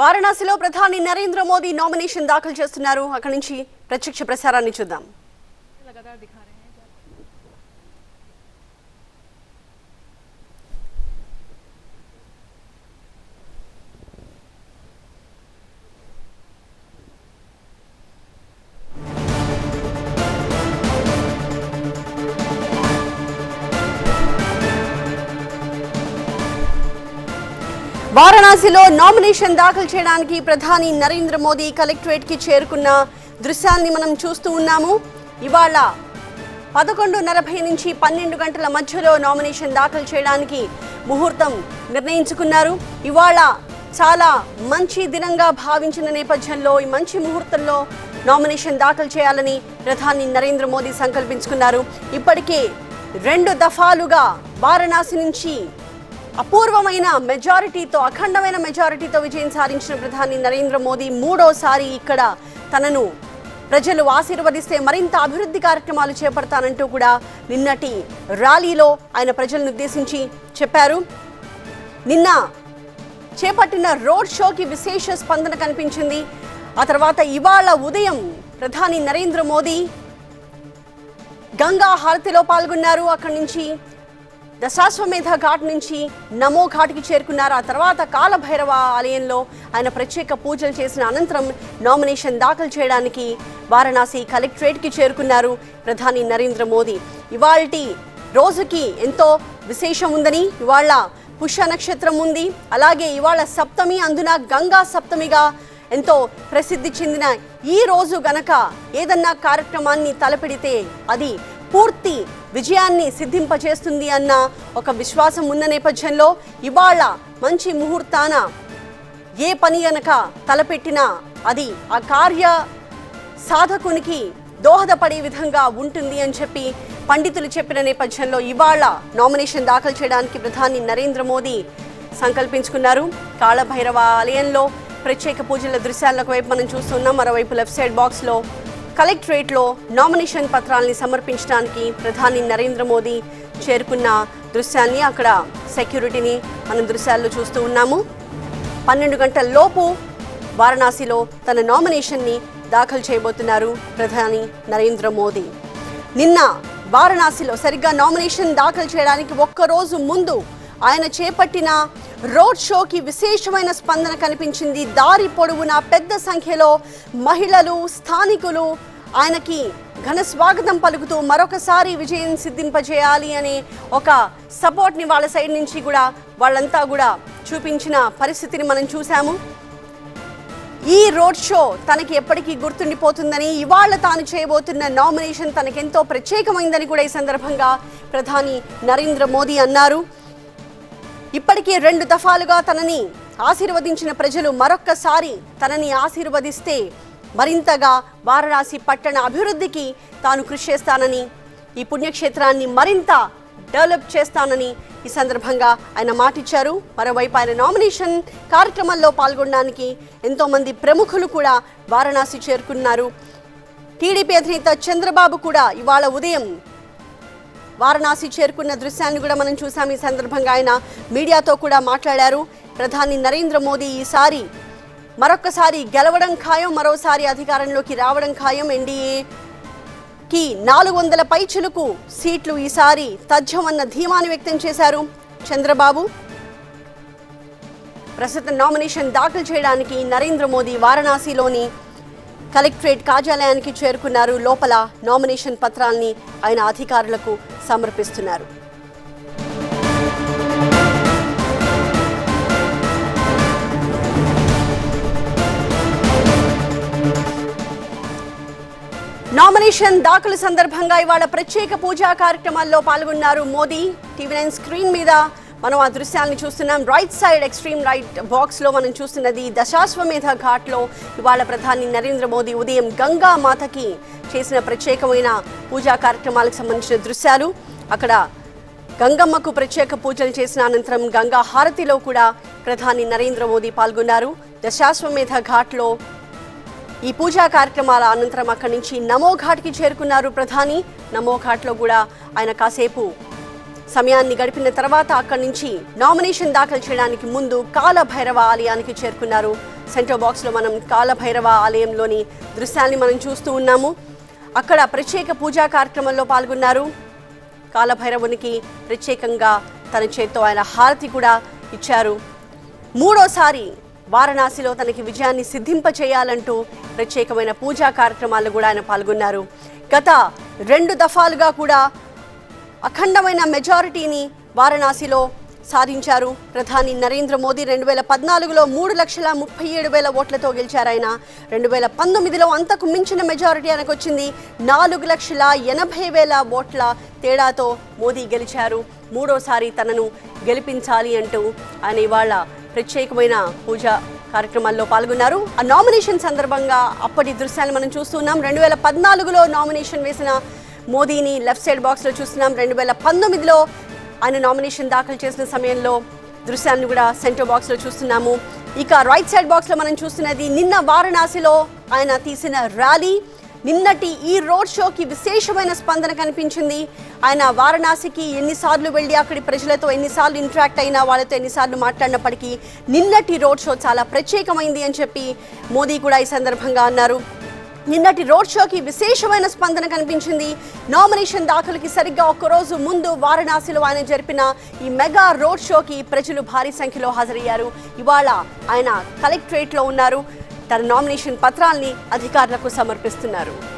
వారణాసిలో ప్రధాని నరేంద్ర మోదీ నామినేషన్ దాఖలు చేస్తున్నారు. అక్కడి నుంచి ప్రత్యక్ష ప్రసారాన్ని చూద్దాం. వారణాసిలో నామినేషన్ దాఖలు చేయడానికి ప్రధాని నరేంద్ర మోదీ కలెక్టరేట్కి చేరుకున్న దృశ్యాన్ని మనం చూస్తూ ఉన్నాము. ఇవాళ పదకొండు నలభై నుంచి పన్నెండు గంటల మధ్యలో నామినేషన్ దాఖలు చేయడానికి ముహూర్తం నిర్ణయించుకున్నారు. ఇవాళ చాలా మంచి దినంగా భావించిన నేపథ్యంలో ఈ మంచి ముహూర్తంలో నామినేషన్ దాఖలు చేయాలని ప్రధాని నరేంద్ర మోదీ సంకల్పించుకున్నారు. ఇప్పటికే రెండు దఫాలుగా వారణాసి నుంచి అపూర్వమైన మెజారిటీతో అఖండమైన మెజారిటీతో విజయం సాధించిన ప్రధాని నరేంద్ర మోదీ మూడోసారి ఇక్కడ తనను ప్రజలు ఆశీర్వదిస్తే మరింత అభివృద్ధి కార్యక్రమాలు చేపడతానంటూ కూడా నిన్నటి ర్యాలీలో ఆయన ప్రజలను ఉద్దేశించి చెప్పారు. నిన్న చేపట్టిన రోడ్ షోకి విశేష స్పందన కనిపించింది. ఆ తర్వాత ఇవాళ ఉదయం ప్రధాని నరేంద్ర మోదీ గంగా హారతిలో పాల్గొన్నారు. అక్కడి నుంచి దశాశ్వమేధ ఘాట్ నుంచి నమో ఘాట్కి చేరుకున్నారు. ఆ తర్వాత కాలభైరవ ఆలయంలో ఆయన ప్రత్యేక పూజలు చేసిన అనంతరం నామినేషన్ దాఖలు చేయడానికి వారణాసి కలెక్టరేట్కి చేరుకున్నారు ప్రధాని నరేంద్ర మోదీ. ఇవాల్టి రోజుకి ఎంతో విశేషం ఉందని ఇవాళ పుష్య నక్షత్రం ఉంది. అలాగే ఇవాళ సప్తమి అందున గంగా సప్తమిగా ఎంతో ప్రసిద్ధి చెందిన ఈ రోజు గనక ఏదన్నా కార్యక్రమాన్ని తలపెడితే అది పూర్తి విజయాన్ని సిద్ధింపజేస్తుంది అన్న ఒక విశ్వాసం ఉన్న నేపథ్యంలో ఇవాళ మంచి ముహూర్తాన ఏ పని గనక తలపెట్టినా అది ఆ కార్య సాధకునికి దోహదపడే విధంగా ఉంటుంది అని చెప్పి పండితులు చెప్పిన నేపథ్యంలో ఇవాళ నామినేషన్ దాఖలు చేయడానికి ప్రధాని నరేంద్ర మోదీ సంకల్పించుకున్నారు. కాళభైరవ ఆలయంలో ప్రత్యేక పూజల దృశ్యాలకు వైపు మనం చూస్తున్నాం. మరోవైపు లెఫ్ట్ సైడ్ బాక్స్లో కలెక్టరేట్లో నామినేషన్ పత్రాల్ని సమర్పించడానికి ప్రధాని నరేంద్ర మోదీ చేరుకున్న దృశ్యాన్ని అక్కడ సెక్యూరిటీని మనం దృశ్యాల్లో చూస్తూ ఉన్నాము. పన్నెండు గంటల లోపు వారణాసిలో తన నామినేషన్ని దాఖలు చేయబోతున్నారు ప్రధాని నరేంద్ర మోదీ. నిన్న వారణాసిలో సరిగ్గా నామినేషన్ దాఖలు చేయడానికి ఒక్కరోజు ముందు ఆయన చేపట్టిన రోడ్ షోకి విశేషమైన స్పందన కనిపించింది. దారి పొడవునా పెద్ద సంఖ్యలో మహిళలు స్థానికులు ఆయనకి ఘన స్వాగతం పలుకుతూ మరొకసారి విజయం సిద్ధింపజేయాలి అనే ఒక సపోర్ట్ని వాళ్ళ సైడ్ నుంచి కూడా వాళ్ళంతా కూడా చూపించిన పరిస్థితిని మనం చూసాము ఈ రోడ్ షో తనకి ఎప్పటికీ గుర్తుండిపోతుందని ఇవాళ తాను చేయబోతున్న నామినేషన్ తనకెంతో ప్రత్యేకమైందని కూడా ఈ సందర్భంగా ప్రధాని నరేంద్ర మోదీ అన్నారు. ఇప్పటికే రెండు దఫాలుగా తనని ఆశీర్వదించిన ప్రజలు మరొక్కసారి తనని ఆశీర్వదిస్తే మరింతగా వారణాసి పట్టణ అభివృద్ధికి తాను కృషి చేస్తానని ఈ పుణ్యక్షేత్రాన్ని మరింత డెవలప్ చేస్తానని ఈ సందర్భంగా ఆయన మాటిచ్చారు. మరోవైపు ఆయన నామినేషన్ కార్యక్రమంలో పాల్గొనడానికి ఎంతోమంది ప్రముఖులు కూడా వారణాసి చేరుకున్నారు. టీడీపీ అధినేత చంద్రబాబు కూడా ఇవాళ ఉదయం వారణాసి చేరుకున్న దృశ్యాన్ని కూడా మనం చూసాం. ఈ సందర్భంగా ఆయన మీడియాతో కూడా మాట్లాడారు. ప్రధాని నరేంద్ర మోదీ ఈసారి మరొకసారి గెలవడం ఖాయం మరోసారి అధికారంలోకి రావడం ఖాయం. ఎన్డీఏకి నాలుగు వందల పైచులకు సీట్లు ఈసారి తథ్యమన్న ధీమాను వ్యక్తం చేశారు. చంద్రబాబు ప్రస్తుతం నామినేషన్ దాఖలు చేయడానికి నరేంద్ర మోదీ వారణాసిలోని కలెక్టరేట్ కార్యాలయానికి చేరుకున్నారు. లోపల నామినేషన్ పత్రాల్ని ఆయన అధికారులకు సమర్పిస్తున్నారు. నామినేషన్ దాఖలు సందర్భంగా ఇవాళ ప్రత్యేక పూజా కార్యక్రమాల్లో పాల్గొన్నారు మోదీ. టీవీ నైన్ స్క్రీన్ మీద మనం ఆ దృశ్యాన్ని చూస్తున్నాం. రైట్ సైడ్ ఎక్స్ట్రీమ్ రైట్ బాక్స్లో మనం చూస్తున్నది దశాశ్వమేధ ఘాట్లో ఇవాళ ప్రధాని నరేంద్ర మోదీ ఉదయం గంగా మాతకి చేసిన ప్రత్యేకమైన పూజా కార్యక్రమాలకు సంబంధించిన దృశ్యాలు. అక్కడ గంగమ్మకు ప్రత్యేక పూజలు చేసిన అనంతరం గంగా హారతిలో కూడా ప్రధాని నరేంద్ర మోదీ పాల్గొన్నారు. దశాశ్వమేధ ఘాట్లో ఈ పూజా కార్యక్రమాల అనంతరం అక్కడి నుంచి నమో ఘాట్కి చేరుకున్నారు ప్రధాని. నమో ఘాట్లో కూడా ఆయన కాసేపు సమయాన్ని గడిపిన తర్వాత అక్కడి నుంచి నామినేషన్ దాఖలు చేయడానికి ముందు కాలభైరవ ఆలయానికి చేరుకున్నారు. సెంటర్ బాక్స్లో మనం కాలభైరవ ఆలయంలోని దృశ్యాన్ని మనం చూస్తూ ఉన్నాము. అక్కడ ప్రత్యేక పూజా కార్యక్రమంలో పాల్గొన్నారు. కాలభైరవునికి ప్రత్యేకంగా తన చేత్తో ఆయన హారతి కూడా ఇచ్చారు. మూడోసారి వారణాసిలో తనకి విజయాన్ని సిద్ధింపచేయాలంటూ ప్రత్యేకమైన పూజా కార్యక్రమాల్లో కూడా ఆయన పాల్గొన్నారు. గత రెండు దఫాలుగా కూడా అఖండమైన మెజారిటీని వారణాసిలో సాధించారు. ప్రధాని నరేంద్ర మోదీ రెండు వేల పద్నాలుగులో మూడు లక్షల ముప్పై ఏడు వేల ఓట్లతో గెలిచారు ఆయన. రెండు వేల పంతొమ్మిదిలో అంతకు మించిన మెజారిటీ ఆయనకు వచ్చింది నాలుగు లక్షల ఎనభై వేల ఓట్ల తేడాతో మోదీ గెలిచారు. మూడోసారి తనను గెలిపించాలి అంటూ ఆయన ఇవాళ ప్రత్యేకమైన పూజ కార్యక్రమాల్లో పాల్గొన్నారు. ఆ నామినేషన్ సందర్భంగా అప్పటి దృశ్యాలు మనం చూస్తున్నాం. రెండు వేల పద్నాలుగులో నామినేషన్ వేసిన మోదీని లెఫ్ట్ సైడ్ బాక్స్లో చూస్తున్నాం. రెండు వేల పంతొమ్మిదిలో ఆయన నామినేషన్ దాఖలు చేసిన సమయంలో దృశ్యాన్ని కూడా సెంటర్ బాక్స్లో చూస్తున్నాము. ఇక రైట్ సైడ్ బాక్స్లో మనం చూస్తున్నది నిన్న వారణాసిలో ఆయన తీసిన ర్యాలీ నిన్నటి ఈ రోడ్ షోకి విశేషమైన స్పందన కనిపించింది. ఆయన వారణాసికి ఎన్నిసార్లు వెళ్ళి అక్కడి ప్రజలతో ఎన్నిసార్లు ఇంటరాక్ట్ అయినా వాళ్ళతో ఎన్నిసార్లు మాట్లాడినప్పటికీ నిన్నటి రోడ్ షో చాలా ప్రత్యేకమైంది అని చెప్పి మోదీ కూడా ఈ సందర్భంగా అన్నారు. నిన్నటి రోడ్ షోకి విశేషమైన స్పందన కనిపించింది. నామినేషన్ దాఖలుకి సరిగ్గా ఒక్కరోజు ముందు వారణాసిలో ఆయన జరిపిన ఈ మెగా రోడ్ షోకి ప్రజలు భారీ సంఖ్యలో హాజరయ్యారు. ఇవాళ ఆయన కలెక్టరేట్లో ఉన్నారు. తన నామినేషన్ పత్రాల్ని అధికారులకు సమర్పిస్తున్నారు.